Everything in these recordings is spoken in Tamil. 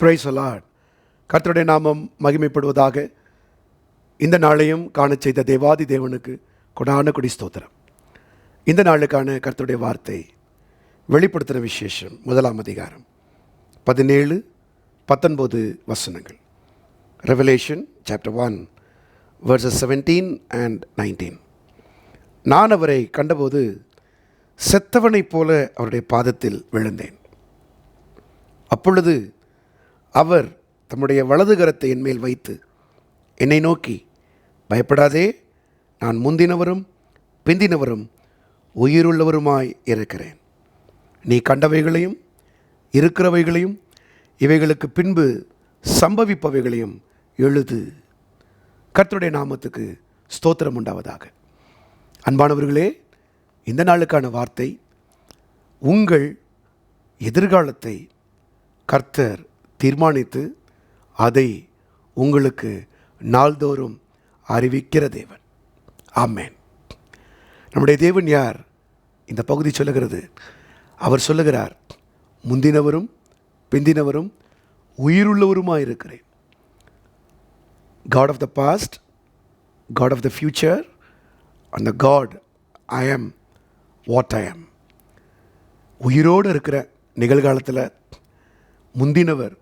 பிரைஸ் அலாட் கர்த்தருடைய நாமம் மகிமைப்படுவதாக இந்த நாளையும் காணச் செய்த தேவாதி தேவனுக்கு கொடான கொடி ஸ்தோத்திரம். இந்த நாளுக்கான கர்த்தருடைய வார்த்தை வெளிப்படுத்துகிற விசேஷம் முதலாம் அதிகாரம் பதினேழு பத்தொன்பது வசனங்கள். Revelation chapter one verses seventeen and nineteen நான் அவரை கண்டபோது செத்தவனைப் போல அவருடைய பாதத்தில் விழுந்தேன். அப்பொழுது அவர் தம்முடைய வலது கரத்தை என் மேல் வைத்து என்னை நோக்கி பயப்படாதே நான் முந்தினவரும் பிந்தினவரும் உயிருள்ளவருமாய் இருக்கிறேன். நீ கண்டவைகளையும் இருக்கிறவைகளையும் இவைகளுக்கு பின்பு சம்பவிப்பவைகளையும் எழுது. கர்த்தருடைய நாமத்துக்கு ஸ்தோத்திரம் உண்டாவதாக. அன்பானவர்களே இந்த நாளுக்கான வார்த்தை உங்கள் எதிர்காலத்தை கர்த்தர் தீர்மானித்து அதை உங்களுக்கு நாள்தோறும் அறிவிக்கிற தேவன். ஆமேன். நம்முடைய தேவன் யார்? இந்த பகுதி சொல்லுகிறது. அவர் சொல்லுகிறார் முந்தினவரும் பிந்தினவரும் உயிருள்ளவருமாக இருக்கிறேன். God of the past God of the future அந்த God I am what I ஆம் உயிரோடு இருக்கிற நிகழ்காலத்தில் முந்தினவர்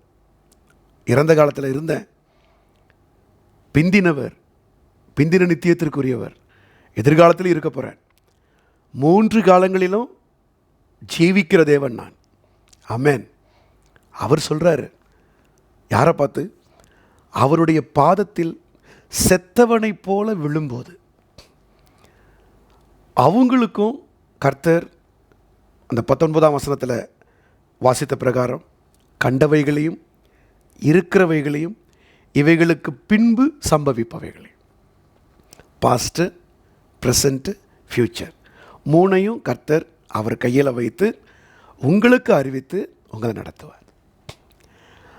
இறந்த காலத்தில் இருந்த பிந்தினவர் பிந்தின நித்தியத்திற்குரியவர் எதிர்காலத்தில் இருக்க போகிறேன் மூன்று காலங்களிலும் ஜீவிக்கிற தேவன் நான். அமேன் அவர் சொல்கிறாரு யாரை பார்த்து? அவருடைய பாதத்தில் செத்தவனைப் போல விழும்போது. அவங்களுக்கும் கர்த்தர் அந்த பத்தொன்பதாம் வசனத்தில் வாசித்த பிரகாரம் கண்டவைகளையும் இருக்கிறவைகளையும் இவைகளுக்கு பின்பு சம்பவிப்பவைகளையும். பாஸ்ட்டு ப்ரெசண்ட்டு ஃப்யூச்சர் மூணையும் கர்த்தர் அவர் கையில் வைத்து உங்களுக்கு அறிவித்து உங்களை நடத்துவார்.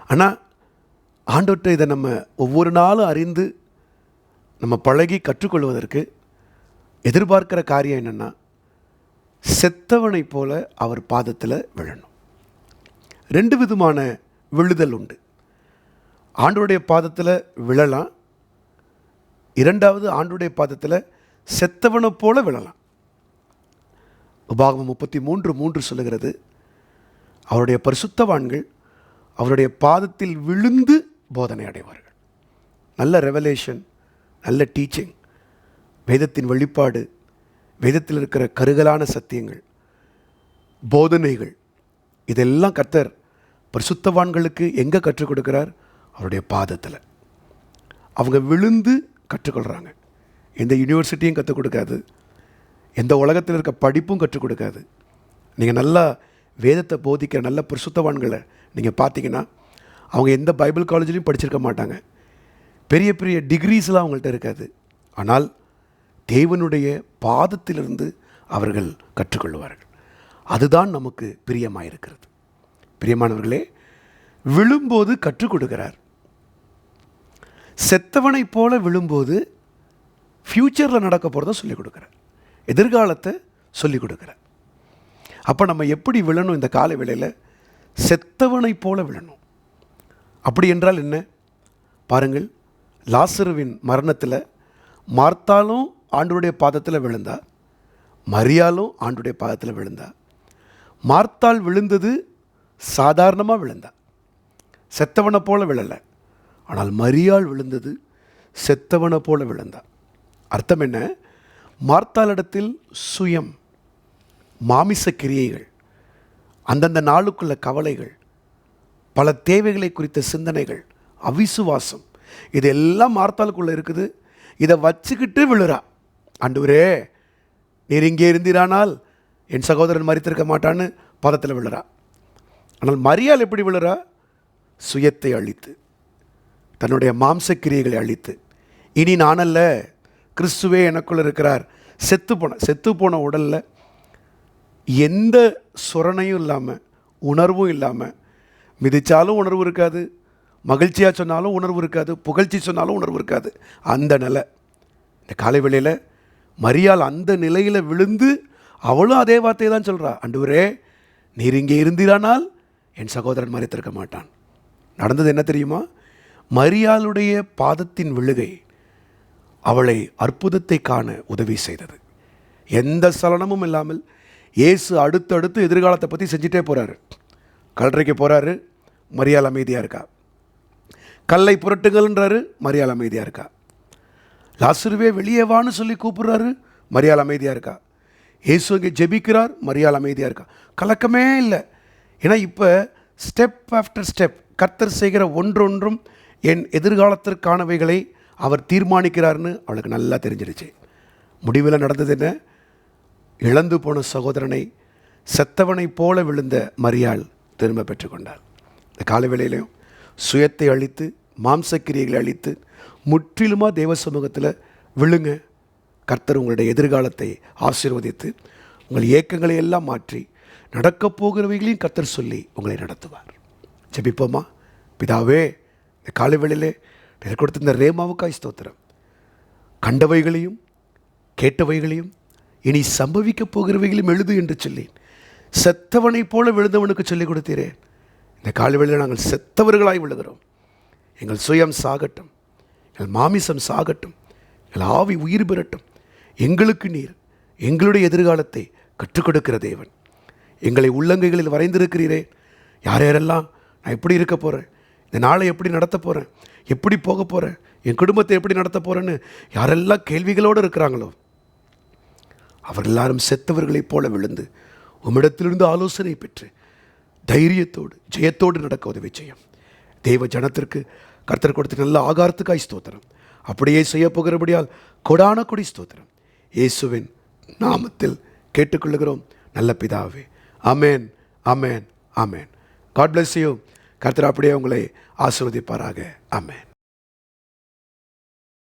ஆனால் ஆண்டோட்ட இதை நம்ம ஒவ்வொரு நாளும் அறிந்து நம்ம பழகி கற்றுக்கொள்வதற்கு எதிர்பார்க்கிற காரியம் என்னென்னா செத்தவனைப் போல அவர் பாதத்தில் விழணும். ரெண்டு விதமான விழுதல் உண்டு. ஆண்டோடைய பாதத்தில் விழலாம். இரண்டாவது ஆண்டுடைய பாதத்தில் செத்தவனை போல விழலாம். உபாகமம் முப்பத்தி மூன்று மூன்று சொல்லுகிறது அவருடைய பரிசுத்தவான்கள் அவருடைய பாதத்தில் விழுந்து போதனை அடைவார்கள். நல்ல ரெவலேஷன் நல்ல டீச்சிங் வேதத்தின் வெளிப்பாடு வேதத்தில் இருக்கிற கருகலான சத்தியங்கள் போதனைகள் இதெல்லாம் கர்த்தர் பரிசுத்தவான்களுக்கு எங்கே கற்றுக் கொடுக்கிறார்? அவருடைய பாதத்தில். அவங்க விழுந்து கற்றுக்கொள்கிறாங்க எந்த யூனிவர்சிட்டியும் கற்றுக் கொடுக்காது. எந்த உலகத்தில் இருக்க படிப்பும் கற்றுக் கொடுக்காது. நீங்கள் நல்லா வேதத்தை போதிக்கிற நல்ல பிரசுத்தவான்களை நீங்கள் பார்த்தீங்கன்னா அவங்க எந்த பைபிள் காலேஜ்லேயும் படிச்சிருக்க மாட்டாங்க. பெரிய பெரிய டிகிரிஸ்லாம் அவங்கள்ட்ட இருக்காது. ஆனால் தேவனுடைய பாதத்திலிருந்து அவர்கள் கற்றுக்கொள்வார்கள். அதுதான் நமக்கு பிரியமாக இருக்கிறது பிரியமானவர்களே விழும்போது கற்றுக் கொடுக்கிறார். செத்தவனைப் போல விழும்போது ஃப்யூச்சரில் நடக்க போகிறத சொல்லிக் கொடுக்குறேன் எதிர்காலத்தை சொல்லிக் கொடுக்குறேன் அப்போ நம்ம எப்படி விழணும் இந்த கால வேளையில்? செத்தவனைப் போல விழணும். அப்படி என்றால் என்ன? பாருங்கள் லாசருவின் மரணத்தில் மார்த்தாலும் ஆண்டுடைய பாதத்தில் விழுந்தா மரியாலும் ஆண்டுடைய பாதத்தில் விழுந்தா மார்த்தால் விழுந்தது சாதாரணமாக விழுந்தா செத்தவனை போல விழலை. ஆனால் மரியாள் விழுந்தது செத்தவனை போல விழுந்தான் அர்த்தம் என்ன? மார்த்தாளிடத்தில் சுயம் மாமிச கிரியைகள் அந்தந்த நாளுக்குள்ள கவலைகள் பல தேவைகளை குறித்த சிந்தனைகள் அவிசுவாசம் இதெல்லாம் மார்த்தாளுக்குள்ளே இருக்குது. இதை வச்சுக்கிட்டு விழுறா. ஆண்டவரே நீர் இங்கே இருந்தீரானால் என் சகோதரன் மறித்திருக்க மாட்டான்னு பதத்தில் விழுறா. ஆனால் மரியாள் எப்படி விழுறா? சுயத்தை அழித்து. தன்னுடைய மாம்சக்கிரியைகளை அழித்து. இனி நானல்ல கிறிஸ்துவே எனக்குள்ள இருக்கிறார். செத்து போன செத்து போன உடலில் எந்த சுரணையும் இல்லாமல் உணர்வும் இல்லாமல் மிதித்தாலும் உணர்வு இருக்காது மகிழ்ச்சியாக சொன்னாலும் உணர்வு இருக்காது புகழ்ச்சி சொன்னாலும் உணர்வு இருக்காது. அந்த நிலை இந்த காலை வேளையில் மரியாள் அந்த நிலையில் விழுந்து அவளும் அதே வார்த்தையை தான் சொல்கிறா அண்டுவரே நீர் இங்கே இருந்தீரானால் என் சகோதரன் மறைத்திருக்க மாட்டான். நடந்தது என்ன தெரியுமா? மரியாளுடைய பாதத்தின் விழுகை அவளை அற்புதத்தை காண உதவி செய்தது. எந்த சலனமும் இல்லாமல் இயேசு அடுத்தடுத்து எதிர்காலத்தை பற்றி செஞ்சுட்டே போகிறாரு கல்லறைக்கு போகிறாரு மரியாள் அமைதியாக இருக்கா? கல்லை புரட்டுங்கள்ன்றாரு மரியாள் அமைதியாக இருக்கா? லாசுருவே வெளியே வான்னு சொல்லி கூப்பிடுறாரு மரியாள் அமைதியாக இருக்கா? இயேசு இங்கே ஜெபிக்கிறார் மரியாள் அமைதியாக இருக்கா? கலக்கமே இல்லை. ஏன்னா இப்போ ஸ்டெப் ஆஃப்டர் ஸ்டெப் கர்த்தர் செய்கிற ஒன்றொன்றும் என் எதிர்காலத்திற்கானவைகளை அவர் தீர்மானிக்கிறார்னு அவளுக்கு நல்லா தெரிஞ்சிருச்சு. முடிவில் நடந்தது என்ன? இழந்து போன சகோதரனை செத்தவனைப் போல விழுந்த மரியாள் திரும்ப பெற்றுக்கொண்டாள் இந்த கால வேளையிலையும் சுயத்தை அழித்து மாம்சக்கிரியைகளை அழித்து முற்றிலுமாக தேவ சமூகத்தில் விழுங்க. கர்த்தர் உங்களுடைய எதிர்காலத்தை ஆசீர்வதித்து உங்கள் ஏக்கங்களை எல்லாம் மாற்றி நடக்கப் போகிறவைகளையும் கர்த்தர் சொல்லி உங்களை நடத்துவார். ஜெபிப்போமா? பிதாவே இந்த காலை வேளையிலே எனக்கு கொடுத்த இந்த ரேமாவுக்காய் ஸ்தோத்திரம். கண்டவைகளையும் கேட்டவைகளையும் இனி சம்பவிக்கப் போகிறவைகளையும் எழுது என்று சொல்லி செத்தவனைப் போல விழுந்தவனுக்கு சொல்லிக் கொடுத்தீரே. இந்த காலவெளியில் நாங்கள் செத்தவர்களாய் விழுகிறோம். எங்கள் சுயம் சாகட்டும். எங்கள் மாமிசம் சாகட்டும். எங்கள் ஆவி உயிர் பெறட்டும். எங்களுக்கு நீர் எங்களுடைய எதிர்காலத்தை கற்றுக் கொடுக்கிற தேவன். எங்களை உள்ளங்கைகளில் வரைந்திருக்கிறீரே. யார் யாரெல்லாம் நான் எப்படி இருக்க போகிறேன் இந்த நாளை எப்படி நடத்த போகிறேன் எப்படி போக போகிறேன் என் குடும்பத்தை எப்படி நடத்த போகிறேன்னு யாரெல்லாம் கேள்விகளோடு இருக்கிறாங்களோ அவர் எல்லாரும் செத்தவர்களைப் போல விழுந்து உம்மிடத்திலிருந்து ஆலோசனை பெற்று தைரியத்தோடு ஜெயத்தோடு நடக்க உதவி செய்யும். தெய்வ ஜனத்திற்கு கர்த்தர் கொடுத்த நல்ல ஆகாரத்துக்காய் ஸ்தோத்திரம். அப்படியே செய்ய போகிறபடியால் கொடான கொடி ஸ்தோத்திரம். இயேசுவின் நாமத்தில் கேட்டுக்கொள்கிறோம் நல்ல பிதாவே. Amen amen amen God bless you கர்த்தர் அப்படியே உங்களை ஆசிர்வதிப்பாராக. அமேன்